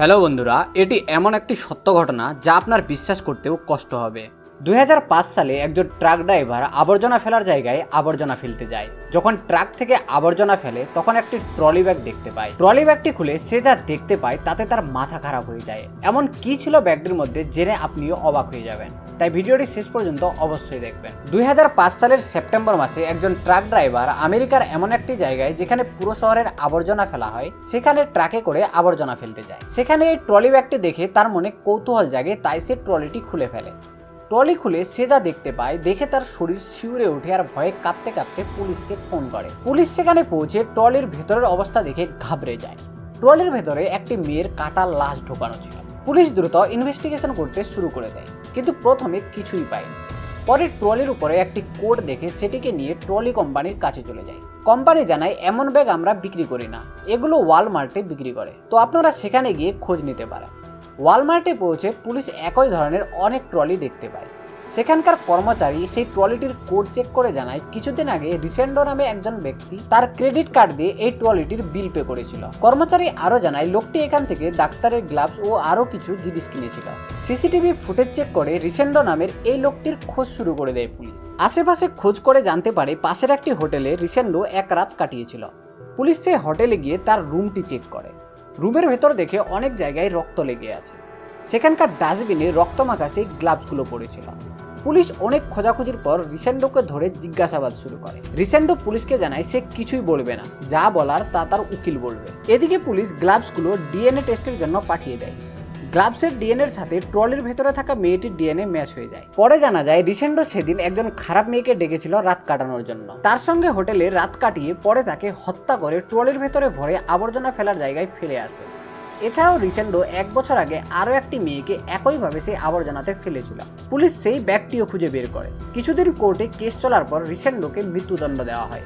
Hello বন্ধুরা, এটি এমন একটি সত্য ঘটনা যা আপনার বিশ্বাস করতেও কষ্ট হবে। দুই হাজার পাঁচ সালে একজন ট্রাক ড্রাইভার আবর্জনা ফেলার জায়গায় আবর্জনা ফেলতে যায়। যখন ট্রাক থেকে আবর্জনা ফেলে, তখন একটি ট্রলি ব্যাগ দেখতে পায়। ট্রলি ব্যাগটি খুলে সে যা দেখতে পায়, তাতে তার মাথা খারাপ হয়ে যায়। এমন কি ছিল ব্যাগটির মধ্যে, জেনে আপনিও অবাক হয়ে যাবেন। তাই ভিডিওটি শেষ পর্যন্ত অবশ্যই দেখবেন। দুই হাজার পাঁচ সালের সেপ্টেম্বর মাসে একজন ট্রাক ড্রাইভার আমেরিকার এমন একটি জায়গায় যেখানে পুরো শহরের আবর্জনা ফেলা হয়, সেখানে ট্রাকে করে আবর্জনা ফেলতে যায়। সেখানে এই ট্রলি ব্যাগটি দেখে তার মনে কৌতূহল জাগে, তাই সে ট্রলিটি খুলে ফেলে। ট্রলি খুলে সে যা দেখতে পায়, দেখে তার শরীর শিউরে ওঠে আর ভয়ে কাঁপতে কাঁপতে পুলিশকে ফোন করে। পুলিশ সেখানে পৌঁছে ট্রলির ভেতরের অবস্থা দেখে ঘাবড়ে যায়। ট্রলির ভেতরে একটি মেয়ের কাটা লাশ ঢোকানো ছিল। পুলিশ দ্রুত ইনভেস্টিগেশন করতে শুরু করে দেয়। কিন্তু প্রথমে কিছুই পায়নি পরে ট্রলির উপরে একটি কোড দেখে সেটিকে নিয়ে ট্রলি কোম্পানির কাছে চলে যায় কোম্পানি জানায়, এমন ব্যাগ আমরা বিক্রি করি না। এগুলো ওয়ালমার্টে বিক্রি করে। তো আপনারা সেখানে গিয়ে খোঁজ নিতে পারেন। ওয়ালমার্টে পৌঁছে পুলিশ একই ধরনের অনেক ট্রলি দেখতে পায়। সেখানকার কর্মচারী সেই ট্রলিটির কোড চেক করে জানায়, কিছুদিন আগে রিসেন্ডো নামে একজন ব্যক্তি তার ক্রেডিট কার্ড দিয়ে এই ট্রলিটির বিল পে করেছিল। কর্মচারী আরও জানায়, লোকটি এখান থেকে ডাক্তারের গ্লাভস ও আরও কিছু জিনিস কিনেছিল। সিসিটিভি ফুটেজ চেক করে রিসেন্ডো নামের এই লোকটির খোঁজ শুরু করে দেয় পুলিশ। আশেপাশে খোঁজ করে জানতে পারে, পাশের একটি হোটেলে রিসেন্ডো এক রাত কাটিয়েছিল। পুলিশ সেই হোটেলে গিয়ে তার রুমটি চেক করে। রুমের ভেতর দেখে অনেক জায়গায় রক্ত লেগে আছে। সেখানকার ডাস্টবিনে রক্তমাখা সেই গ্লাভসগুলো পড়েছিল। পুলিশ অনেক খোঁজাখুঁজির পর রিসেন্ডোকে ধরে জিজ্ঞাসাবাদ শুরু করে। রিসেন্ডো পুলিশকে জানায় সে কিছুই বলবে না। যা বলার তা তার উকিল বলবে। এদিকে পুলিশ গ্লাভসগুলো ডিএনএ টেস্টের জন্য পাঠিয়ে দেয়। গ্লাভসের ডিএনএর সাথে ট্রলির ভেতরে থাকা মেয়েটির ডিএনএ ম্যাচ হয়ে যায়। পরে জানা যায়, রিসেন্ডো সেদিন একজন খারাপ মেয়েকে ডেকেছিল রাত কাটানোর জন্য। তার সঙ্গে হোটেলে রাত কাটিয়ে পরে তাকে হত্যা করে ট্রলির ভেতরে ভরে আবর্জনা ফেলার জায়গায় ফেলে আসে। এছাড়াও রিসেন্ডো এক বছর আগে আরও একটি মেয়েকে একইভাবে সেই আবর্জনাতে ফেলেছিল। পুলিশ সেই ব্যাগটিও খুঁজে বের করে। কিছুদিন কোর্টে কেস চলার পর রিসেন্ডোকে মৃত্যুদণ্ড দেওয়া হয়।